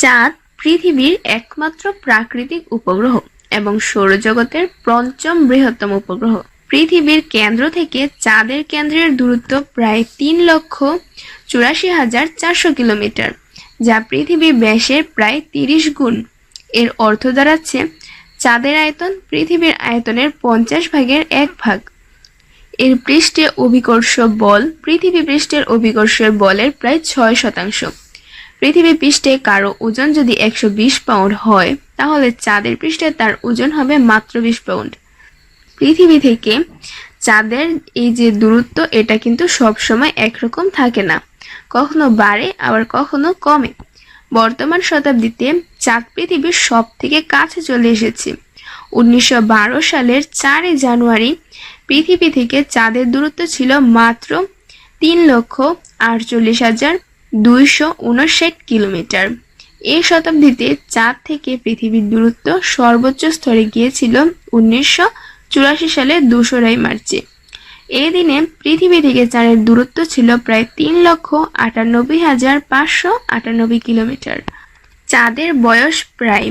চাঁদ পৃথিবীর একমাত্র প্রাকৃতিক উপগ্রহ এবং সৌরজগতের পঞ্চম বৃহত্তম উপগ্রহ। পৃথিবীর কেন্দ্র থেকে চাঁদের কেন্দ্রের দূরত্ব প্রায় তিন লক্ষ চুরাশি হাজার চারশো কিলোমিটার, যা পৃথিবীর ব্যাসের প্রায় তিরিশ গুণ। এর অর্থ দাঁড়াচ্ছে চাঁদের আয়তন পৃথিবীর আয়তনের পঞ্চাশ ভাগের এক ভাগ। এর পৃষ্ঠে অভিকর্ষ বল পৃথিবী পৃষ্ঠের অভিকর্ষের বলের প্রায় ছয় শতাংশ। পৃথিবী পৃষ্ঠে কারও ওজন যদি একশো বিশ পাউন্ড হয়, তাহলে চাঁদের পৃষ্ঠে তার ওজন হবে মাত্র বিশ পাউন্ড। পৃথিবী থেকে চাঁদের এই যে দূরত্ব, এটা কিন্তু সবসময় একরকম থাকে না। কখনো বাড়ে, আবার কখনো কমে। বর্তমান শতাব্দীতে চাঁদ পৃথিবীর সব থেকে কাছে চলে এসেছে। উনিশশো বারো সালের চারই জানুয়ারি পৃথিবী থেকে চাঁদের দূরত্ব ছিল মাত্র তিন লক্ষ আটচল্লিশ হাজার দুইশো উনষাট কিলোমিটার। এই শতাব্দীতে চাঁদ থেকে পৃথিবীর দূরত্ব সর্বোচ্চ স্তরে গিয়েছিল উনিশশো চুরাশি সালে দোসরাই মার্চে। এই দিনে পৃথিবী থেকে চাঁদের দূরত্ব ছিল প্রায় তিন লক্ষ আটানব্বই হাজার পাঁচশো আটানব্বই কিলোমিটার। চাঁদের বয়স প্রায়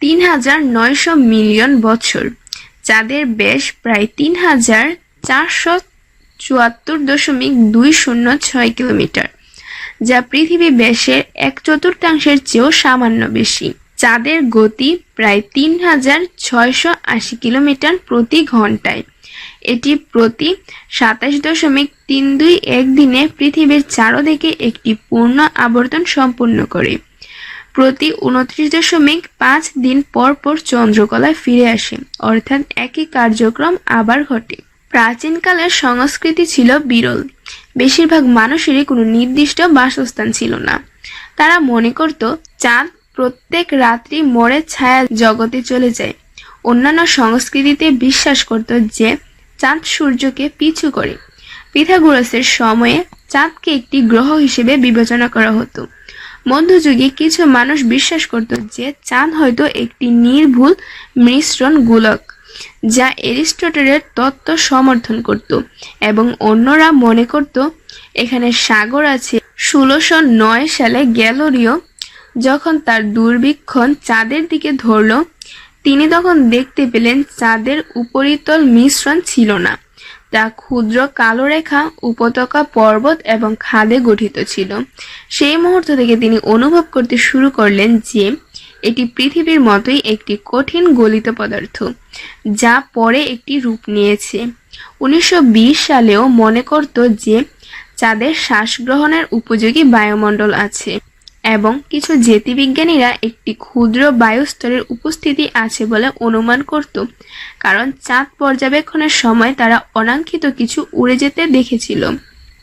তিন হাজার নয়শো মিলিয়ন বছর। চাঁদের ব্যাস প্রায় তিন হাজার চারশো চুয়াত্তর দশমিক দুই শূন্য ছয় কিলোমিটার। যা পৃথিবী ব্যাসের এক চতুর্থাংশের চেয়েও সামান্য বেশি চাঁদের গতি প্রায় তিন হাজার ছয়শো আশি কিলোমিটার প্রতি ঘন্টায়। এটি প্রতি সাতাশ দশমিক তিন দুই এক দিনে পৃথিবীর চারদিকে একটি পূর্ণ আবর্তন সম্পন্ন করে। প্রতি উনত্রিশ দশমিক পাঁচ দিন পর পর চন্দ্রকলায় ফিরে আসে, অর্থাৎ একই কার্যক্রম আবার ঘটে। প্রাচীনকালের সংস্কৃতি ছিল বিরল। বেশিরভাগ মানুষেরই কোনো নির্দিষ্ট বাসস্থান ছিল না। তারা মনে করত, চাঁদ প্রত্যেক রাত্রি মরে ছায়া জগতে চলে যায়। অন্যান্য সংস্কৃতিতে বিশ্বাস করত যে, চাঁদ সূর্যকে পিছু করে। পিথাগোরাসের সময়ে চাঁদকে একটি গ্রহ হিসেবে বিবেচনা করা হতো। মধ্যযুগে কিছু মানুষ বিশ্বাস করত যে, চাঁদ হয়তো একটি নির্ভুল মিশ্রণ গোলক। যা এরিস্টটলের তত্ত্ব সমর্থন করত এবং অন্যরা মনে করত, এখানে সাগর আছে। ষোলোশো নয় সালে গ্যালোরিও যখন তার দূরবীক্ষণ চাঁদের দিকে ধরল, তিনি তখন দেখতে পেলেন চাঁদের উপরিতল মিশ্রণ ছিল না। তা ক্ষুদ্র কালো রেখা, উপত্যকা, পর্বত এবং খাদে গঠিত ছিল। সেই মুহূর্ত থেকে তিনি অনুভব করতে শুরু করলেন যে এটি পৃথিবীর মতোই একটি কঠিন গলিত পদার্থ, যা পরে একটি রূপ নিয়েছে। উনিশশো বিশ সালেও মনে করত যে চাঁদের শ্বাস গ্রহণের উপযোগী বায়ুমণ্ডল আছে এবং কিছু জ্যোতির্বিজ্ঞানীরা একটি ক্ষুদ্র বায়ুস্তরের উপস্থিতি আছে বলে অনুমান করত, কারণ চাঁদ পর্যবেক্ষণের সময় তারা অনাঙ্ক্ষিত কিছু উড়ে যেতে দেখেছিল।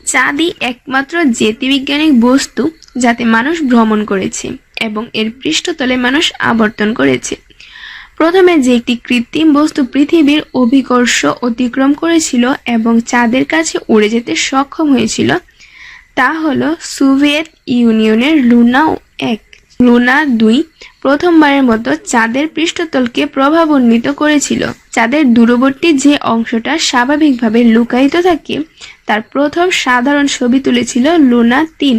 চাঁদই একমাত্র জ্যোতির্বিজ্ঞানিক বস্তু যাতে মানুষ ভ্রমণ করেছে। এবং এর পৃষ্ঠতলে মানুষ আবর্তন করেছে। প্রথমে যে একটি কৃত্রিম বস্তু পৃথিবীর অভিকর্ষ অতিক্রম করেছিল এবং চাঁদের কাছে উড়ে যেতে সক্ষম হয়েছিল, তা হলো সোভিয়েত ইউনিয়নের লুনা এক। লুনা দুই প্রথমবারের মতো চাঁদের পৃষ্ঠতলকে প্রভাবান্বিত করেছিল। চাঁদের দূরবর্তী যে অংশটা স্বাভাবিকভাবে লুকায়িত থাকে, তার প্রথম সাধারণ ছবি তুলেছিল লুনা তিন।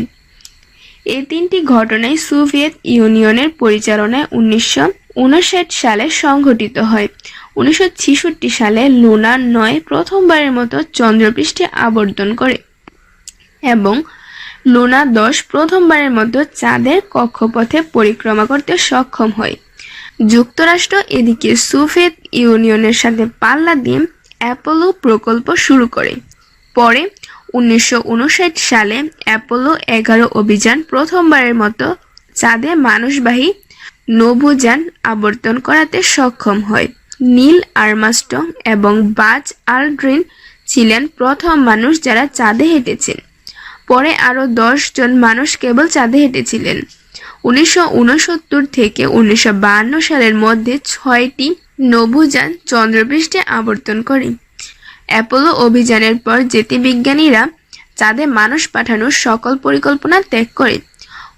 এই তিনটি ঘটনাই সোভিয়েত ইউনিয়নের পরিচালনায় উনিশশো উনষাট সালে সংঘটিত হয়। উনিশশো ছেষট্টি সালে লুনা নয় প্রথমবারের মতো চন্দ্রপৃষ্ঠে আবর্তন করে এবং লুনা দশ প্রথমবারের মতো চাঁদের কক্ষপথে পরিক্রমা করতে সক্ষম হয়। যুক্তরাষ্ট্র এদিকে সোভিয়েত ইউনিয়নের সাথে পাল্লা দিয়ে অ্যাপোলো প্রকল্প শুরু করে। পরে উনিশশো উনষাট সালে অ্যাপোলো এগারো অভিযান প্রথমবারের মতো চাঁদে মানুষবাহী নভোযান আবর্তন করাতে সক্ষম হয়। নীল আর্মাস্টং এবং বাজ আলড্রিন ছিলেন প্রথম মানুষ যারা চাঁদে হেঁটেছেন। পরে আরও দশ জন মানুষ কেবল চাঁদে হেঁটেছিলেন। উনিশশো উনসত্তর থেকে উনিশশো সালের মধ্যে ছয়টি নভোযান চন্দ্রপৃষ্ঠে আবর্তন করে অ্যাপোলো অভিযানের পর জ্যোতির্বিজ্ঞানীরা চাঁদে মানুষ পাঠানোর সকল পরিকল্পনা ত্যাগ করে।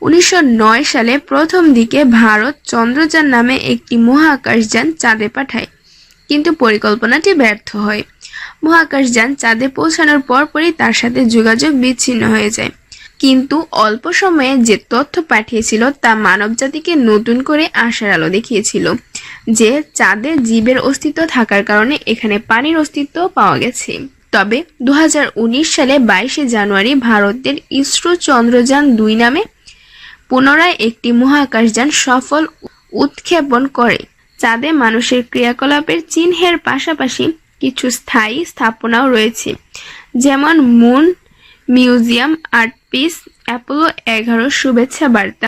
উনিশশো নয় সালে প্রথম দিকে ভারত চন্দ্রযান নামে একটি মহাকাশযান চাঁদে পাঠায়, কিন্তু পরিকল্পনাটি ব্যর্থ হয়। মহাকাশযান চাঁদে পৌঁছানোর পরপরই তার সাথে যোগাযোগ বিচ্ছিন্ন হয়ে যায়। কিন্তু অল্প সময়ে যে তথ্য পাঠিয়েছিল তা মানবজাতিকে নতুন করে আশার আলো দেখিয়েছিল। যে চাঁদে জীবের অস্তিত্ব থাকার কারণে এখানে পানির অস্তিত্ব পাওয়া গেছে। তবে দুহাজার উনিশ সালে বাইশে জানুয়ারি ভারতের ইসরো চন্দ্রযান দুই নামে পুনরায় একটি মহাকাশযান সফল উৎক্ষেপণ করে। চাঁদে মানুষের ক্রিয়াকলাপের চিহ্নের পাশাপাশি কিছু স্থায়ী স্থাপনাও রয়েছে, যেমন moon museum, art piece, Apollo এগারো শুভেচ্ছা বার্তা।